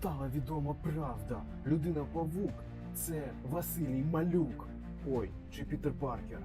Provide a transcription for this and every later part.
стала відома правда. Людина Павук це Василій Малюк. Ой, чи Пітер Паркер.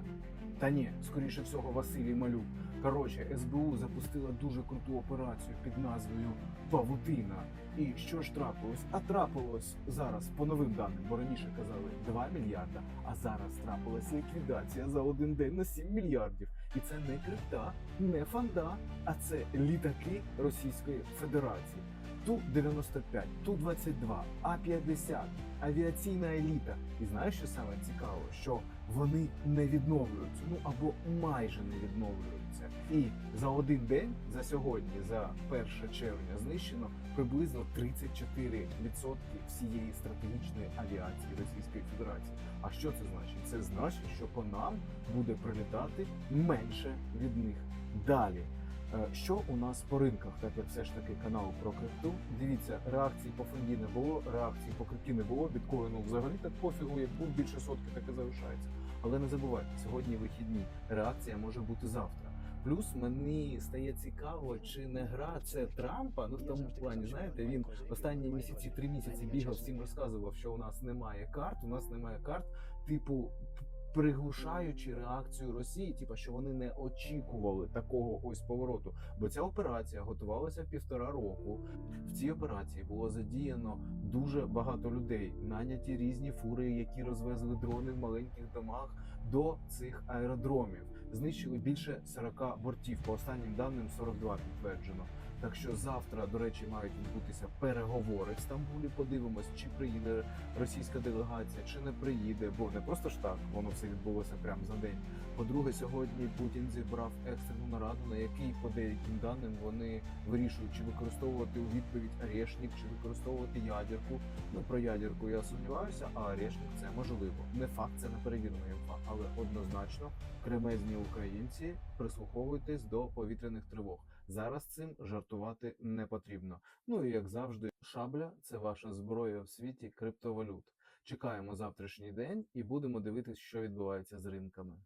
Та ні, скоріше всього, Василій Малюк. Коротше, СБУ запустила дуже круту операцію під назвою Павутина. І що ж трапилось? А трапилось зараз по новим даним, бо раніше казали 2 мільярда, а зараз трапилась ліквідація за один день на 7 мільярдів. І це не крипта, не фанда, а це літаки Російської Федерації. Ту-95, Ту-22, А-50, авіаційна еліта. І знаєш, що саме цікаво, що вони не відновлюються, ну або майже не відновлюються. І за один день, за сьогодні, за 1 червня, знищено приблизно 34% всієї стратегічної авіації Російської Федерації. А що це значить? Це значить, що по нам буде прилітати менше від них далі. Е, Що у нас по ринках, так як все ж таки канал про крипту? Дивіться, реакцій по фонді не було, реакцій по крипті не було. Біткоїну взагалі так пофігу, як був більше сотки, так і залишається. Але не забувайте, сьогодні вихідні. Реакція може бути завтра. Плюс мені стає цікаво, чи не гра це Трампа. Ну в тому плані, знаєте, він останні місяці, три місяці бігав, всім розказував, що у нас немає карт. У нас немає карт, типу. Приглушаючи реакцію Росії, типа що вони не очікували такого ось повороту. Бо ця операція готувалася півтора року. В цій операції було задіяно дуже багато людей, наняті різні фури, які розвезли дрони в маленьких домах до цих аеродромів. Знищили більше 40 бортів. По останнім даним 42 підтверджено. Так що завтра, до речі, мають відбутися переговори в Стамбулі. Подивимось, чи приїде російська делегація, чи не приїде, бо не просто ж так воно все відбулося прямо за день. По-друге, сьогодні Путін зібрав екстрену нараду, на якій, по деяким даним, вони вирішують, чи використовувати у відповідь Арешник, чи використовувати ядерку. Ну про ядерку я сумніваюся, а Арешник це можливо. Не факт, це не перевірена інфа, але однозначно кремезні українці прислуховуйтесь до повітряних тривог. Зараз цим жартувати не потрібно. Ну і як завжди, шабля це ваша зброя в світі криптовалют. Чекаємо завтрашній день і будемо дивитися, що відбувається з ринками.